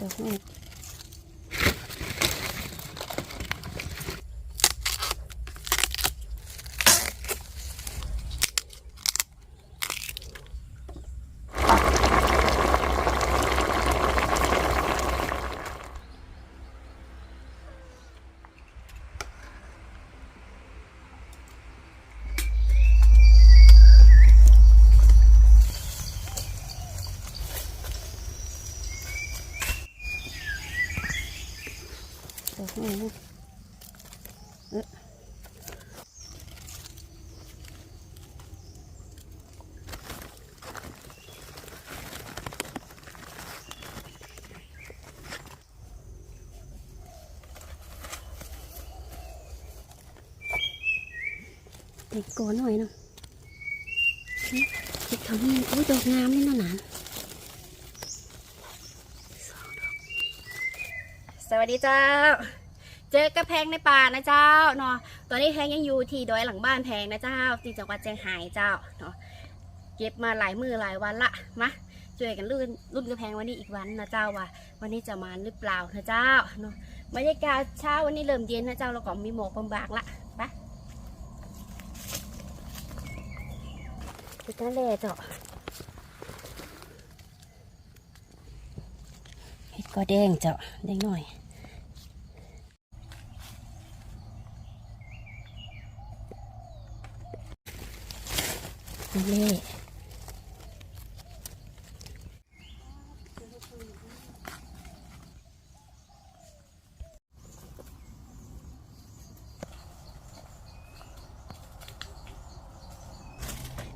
ดอกนี่ด เอ๊ะเด็กโกนหน่อยเนาะนี่เด็กเขานี่อุ้ยดอกงามเลยเนะหนานสวัสดีเจ้า จอกระแพงในป่านะเจ้าเนาะตอนนี้แพงยังอยู่ที่ดอยหลังบ้านแพงนะเจ้าที่จังหวัดเชียงรายเจ้าเนาะเก็บมาหลายมือหลายวันละมาช่วยกันรุ่นรุ่นกระแพงวันนี้อีกวันนะเจ้าว่า วันนี้จะมาหรือเปล่านะเจ้าเนาะบรรยากาศเช้าวันนี้เริ่มเย็นนะเจ้าแล้วก็มีหมอกบางๆละไปไปกันเลยเจ้าเห็ดก็แดงเจ้าแดงหน่อย นี่เล่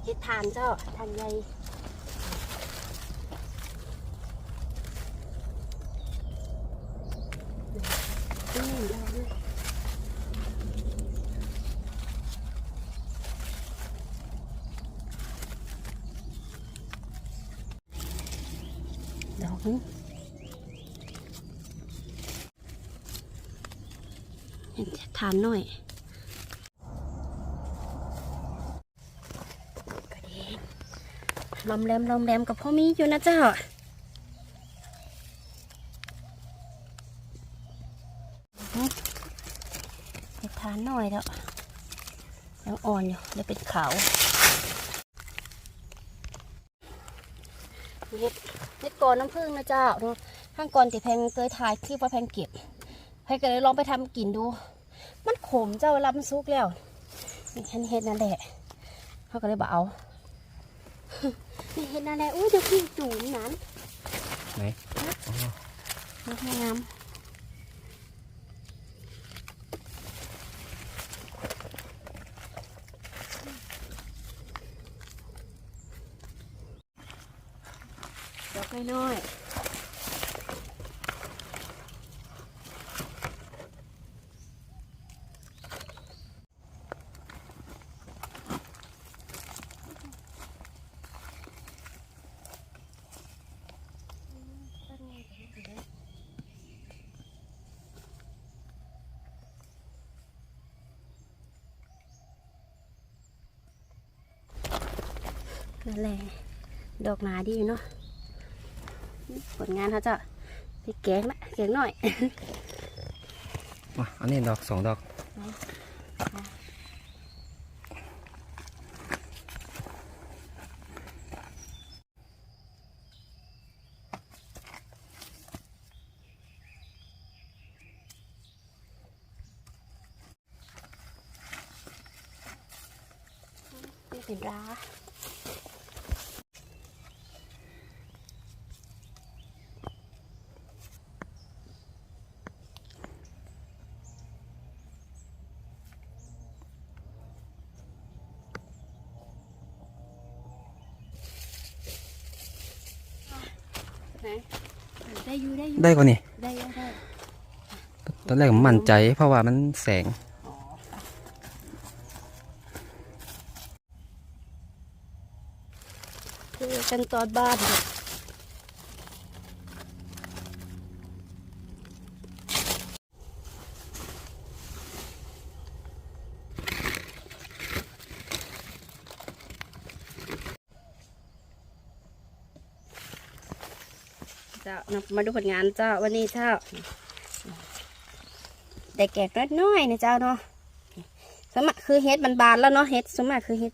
เฮ็ดทานเจ้าทานใหญ่อืมดอกนี่ดอกนึง เห็นทานหน่อยก็ดีลมแรมลมแรมกับพ่อมีอยู่นะเจ้าเห็ดทานหน่อยแล้วยังอ่อนอยู่เลยเป็นขาวเห็ดเห็ดก่อนน้ำผึ้งนะเจ้าข้างก่อนติแพงเคยถ่ายคลิปว่าแพงเก็บ พงก็เลยลองไปทำกินดู มันขมเจ้าเวลามันซุกแล้วนี่ฉันเห็ดนั่นแหละเขาก็เลยบอกเอานี่เห็ดนั่นแหละอุ้ยเดี๋ยวพี่จูนนั้นไหนนี่ให้งามดอกน้อยๆ นั่นแหละดอกหนาดีอยู่เนาะผลงานเขาจะไปแกงละแกงหน่อย อันนี้ดอกสองดอก นี่เป็นร้าไหน ได้อยู่ได้อยู่ได้กว่านี่ได้ได้ได้ตอนแรกผมมั่นใจ เพราะว่ามันแสงอ๋อคือกันตอนบ้านเนี่ยจ จ้า มาดูผลงานเจ้าวันนี้เจ้าแต่แกกน้อยๆนะเจ้าเนาะสมัครคือเฮ็ดบานๆแล้วเนาะเฮ็ดสมัครคือเฮ็ด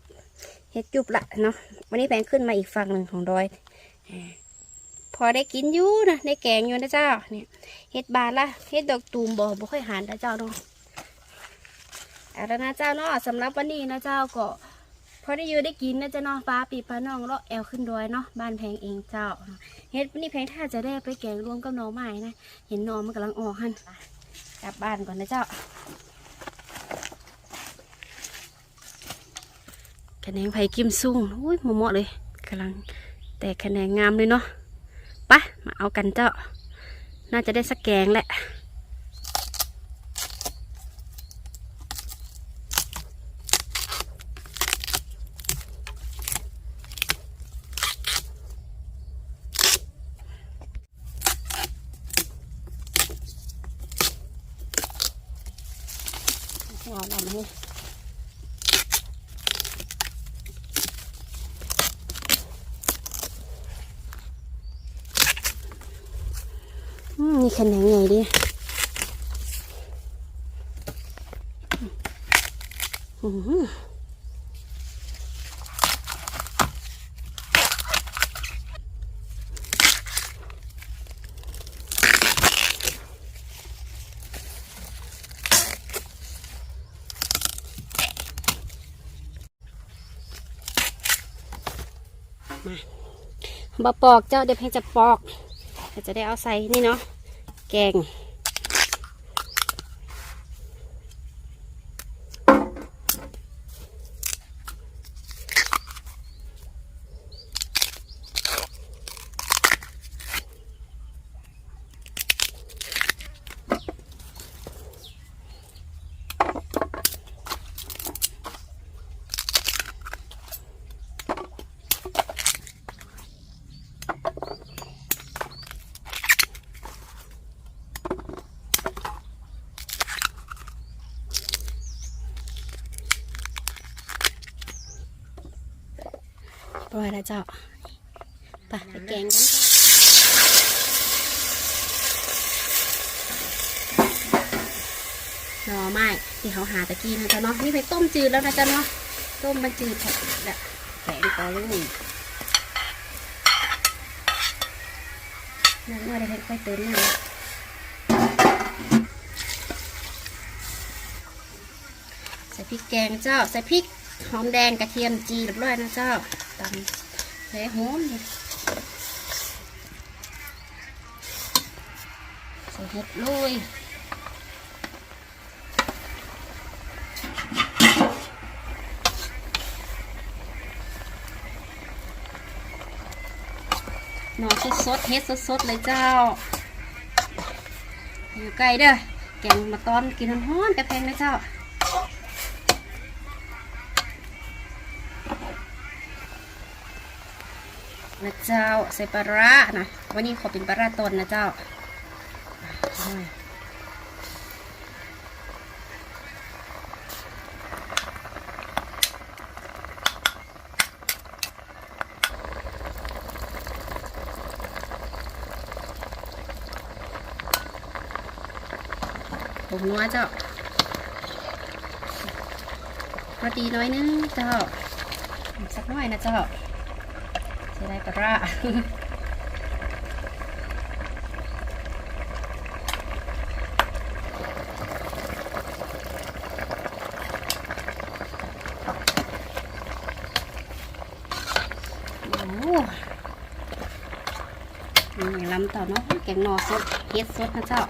เฮ็ดจุบละเนาะวันนี้แพงขึ้นมาอีกฝั่งหนึ่งของดอยพอได้กินอยู่นะได้แกงอยู่นะเจ้าเนี่ยเฮ็ดบานละเฮ็ดดอกตูมบ่บ่ค่อยหานนะเจ้าเนาะเอาละนะเจ้าเนาะสำหรับวันนี้นะเจ้าก็ พอได้อยู่ได้กินนะเจ้าเนาะปลาปีปลาน้องเลาะแอลขึ้นดอยเนาะบ้านแพงเองเจ้าเฮ็ดวันนี้แพงถ้าจะได้ไปแกงรวมกับหน่อไม้นะ เห็นหน่อมันกำลังออกหันกลับบ้านก่อนนะเจ้าคะแนนไผ่กิมซุ่งอุ้ยเหมาะเลยกำลังแตกคะแนนงามเลยเนาะไปะมาเอากันเจ้า น่าจะได้สักแกงแหละ เอาเรามาให้มนี่คะแนนไงดิอือ บะปอกเจ้าเดี๋ยวเพงจะปอกเดี๋ยวจะได้เอาใส่นี่เนาะแกง ปล่อยแล้วเจ้าไปไปแกงกันหน่อไม้ที่เขาหาตะกี้นะจ๊ะเนาะนี่ไปต้มจืดแล้วนะจ๊ะเนาะต้มมันจืดแบบแกงต่อเลยนั่นเมื่อได้ค่อยๆเติมหน่อยใส่พริกแกงเจ้า ใส่พริกหอมแดงกระเทียมจีเรียบร้อยนะเจ้า ตำใส่หอมเนี่ยใส่เห็ดลุยหน่อสดๆเฮ็ดสดๆเลยเจ้า อยู่ใกล้เด้อแกงมาตอนกินร้อนๆกระแพงนะเจ้า นะเจ้าใส่ปลาร้านะวันนี้ขอเป็นปลาร้าตนนะเจ้าผมนัวเจ้าพอดีน้อยนึงเจ้าสักหน่อยนะเจ้า ใช้ได้ปลาร้าโอ้โหนี่ลำต่อเนาะแกงนอสดเฮ็ดสดนะเจ้า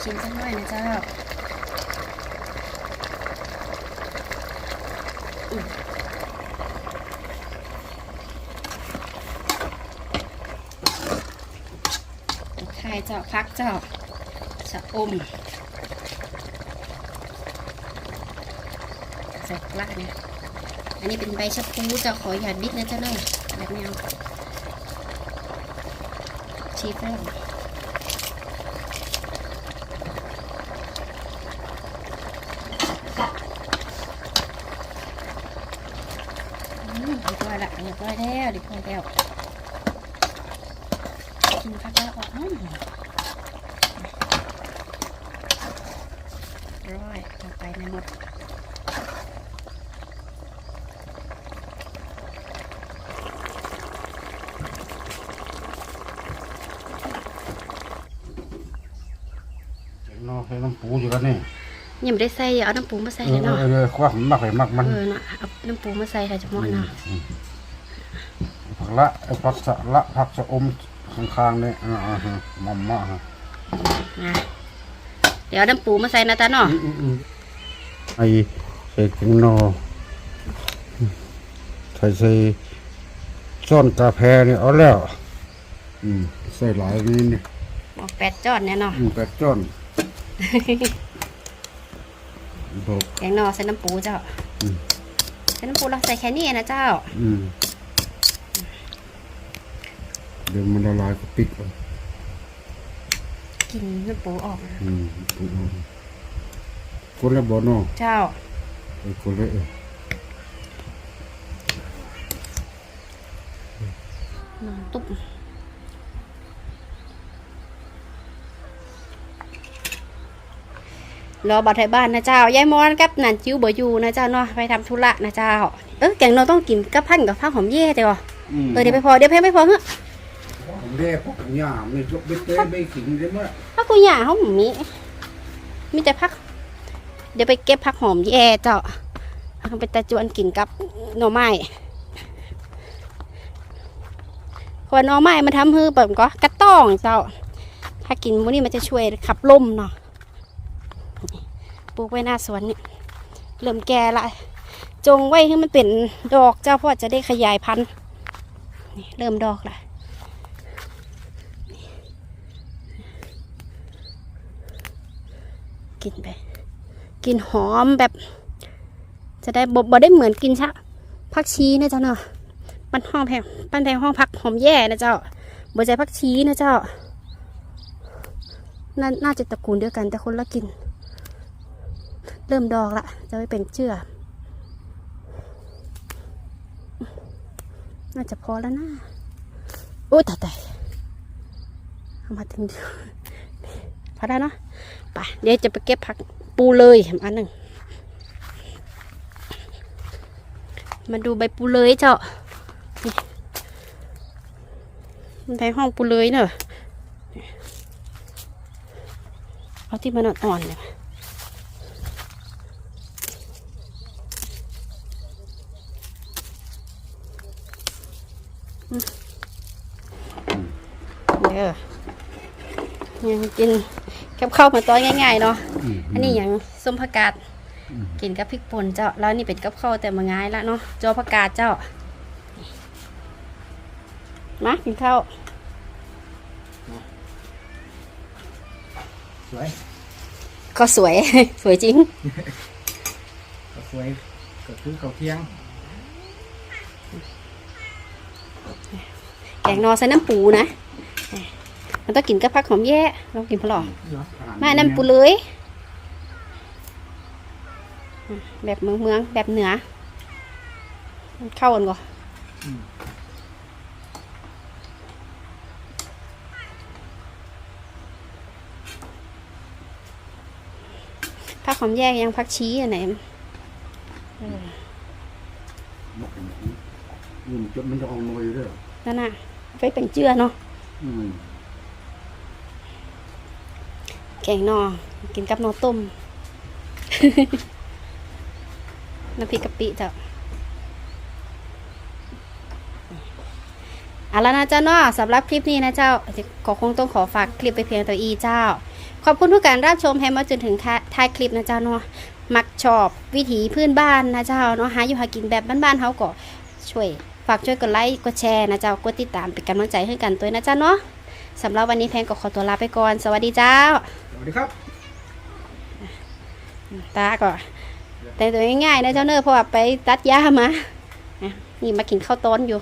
ชิมสักหน่อยนะเจ้า ไข่เจ้าพักเจ้าชะอมใส่ล้าเนี่ยอันนี้เป็นใบชะพูจ้าขอหยาดนิดนะเจ้าเลยแบบนี้เอาชีฟแล้วอืมเรียบร้อยละเรียบร้อยแล้วเรียบร้อยแล้ว กิน ผักแล้วออกน้ำร้อยต่อไปในหมดนอกใส่น้ำปูอยู่กันนี่ยังไม่ได้ใส่เอาน้ำปูมาใส่เอเลอยเอเนาะ อเออควักมันมักไปมักมันเออเนาะเอาน้ำปูมาใส่ค่ะจะเหมาะเนาะ ผักละไอ้ผักสะละผักสะอม ข้างๆนี่อ่าอ่าฮะมัมมะฮะนะเดี๋ยวเอาน้ำปูมาใส่นะจ๊ะเนาะอืมอืมไอ้ใส่ถึงนอใส่ใส่ซ่อนกาแฟนี่เอาแล้ว อืมใส่หลายนี่นี่ออกแปดจอดเนี่ยเนาะอืมแปดจ้อนบอกแกงนอใส่น้ำปูเจ้าอืมใส่น้ำปูเราใส่แค่นี้นะเจ้า อืม เดี๋ยวมันละลายก็ปิดเอากินน้ำปูออกนะอืมปิดเอาคนละบ่อนอเจ้าไอ้คนละเออน้ำตุ๊บรอบัตรไทยบ้านนะเจ้ายายมอนกับนันจิ้วบ่อยู่นะเจ้าเนาะไปทำธุระนะเจ้าเออแกงนอต้องกินกับพันกับผักหอมเย่เจ้าเออเดี๋ยวไปพอเดี๋ยวเพ่ไม่พอเฮ้ย ผมเรียกพวกหญ้าไม่ยกไม่เต้ไม่ขิงได้มั้ยพักกูหย่าเขาหมีมีแต่พัก เดี๋ยวไปเก็บผักหอมแย่เจ้าเอาไปตะจวนกินกับหน่อไม้เพรหน่อไม้มันทำให้แบบก็กระต้องเจ้า ถ้ากินมื้อนี้มันจะช่วยขับลมเนาะปลูกไว้หน้าสวนเนี่ยเริ่มแก่ละ จงไว้ให้มันเป็นดอกเจ้าเพราะจะได้ขยายพันธุ์เริ่มดอกละ กินไป กินหอมแบบ จะได้บบได้เหมือนกินชะผักชีนะเจ้าเนาะปั้นห้องแพงปั้นแพงห้องพักหอมแย่นะเจ้าบ่ใจผักชีนะเจ้านาน่าจะตระกูลเดียวกันแต่คนละกิน เริ่มดอกละจะไม่เป็นเชื่อน่าจะพอแล้วนะโอ้ยตายตายเอามาถึงพอได้เนาะ ปเดี๋ยวจะไปเก็บผักปูเลยอันหนึ่งมาดูใบปูเลยเจ้านี่มันในห้องปูเลยเนอะเอาที่มันอ่อนๆเนี่ยอืมเด้อยังกิน กับข้าวเหมือนตอนง่ายๆเนาะอันนี้อย่างส้มผักกาดกินกับพริกป่นเจ้าแล้วนี่เป็นกับข้าวแต่มาง่ายละเนาะจอผักกาดเจ้ามากินข้าวสวยก็สวย สวยจริงก็สวยก็คือเขาวเที่ยงแกงนอใส่น้ำปูนะ มันต้องกินกับผักหอมแย่ลองกินพอหรอเหรอมาน้ำปูเลยอืมแบบเมืองเมืองๆแบบเหนือมันเข้ากันก่อนผักหอมแยกยังผักชี้อันไหนอืมจนมันจะออกหน่อยด้วยนั่นน่ะไว้เป็นเจือเนาะอืม แกงนอกินกับนอต้ม น้ำพริกกะปิจ้าเอาละนะเจ้าเนาะสำหรับคลิปนี้นะเจ้าขอคงต้องขอฝากคลิปไปเพียงตัวอีเจ้า ขอบคุณทุกการรับชมให้มาจนถึงท้ายคลิปนะเจ้าเนาะมักชอบวิถีพื้นบ้านนะเจ้าเนาะหาอยู่หากินแบบบ้านๆเขาก็ช่วย ฝากช่วยกดไลค์กดแชร์นะเจ้ากดติดตามเป็นกำลังใจให้กันตัวนะเจ้าเนาะสำหรับวันนี้แพงก็ขอตัวลาไปก่อน สวัสดีเจ้า วัสดีครับ ตาก็แต่ตัวง่ายๆนะเจ้าเนอร์เพราะว่าไปตัดหญ้ามานี่มากินข้าวต้นอยู่